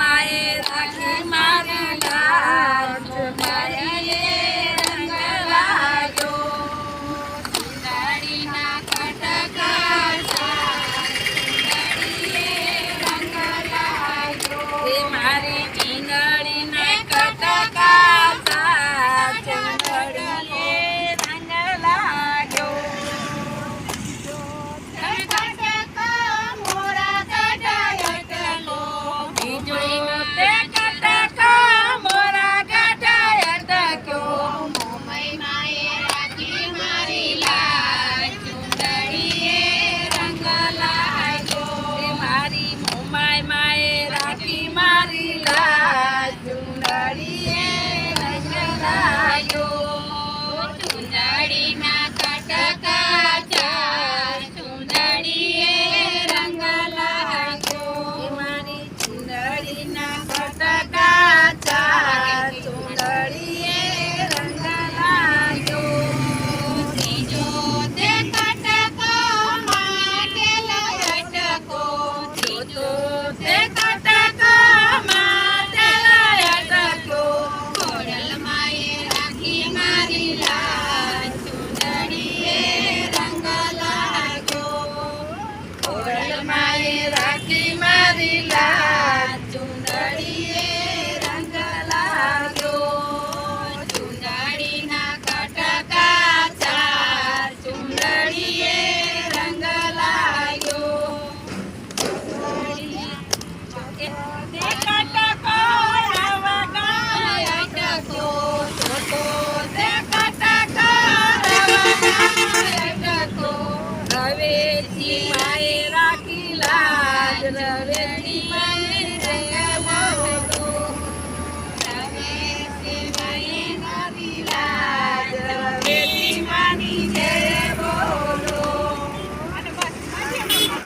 মায়ে থাকি মা Manila. Yeah. it.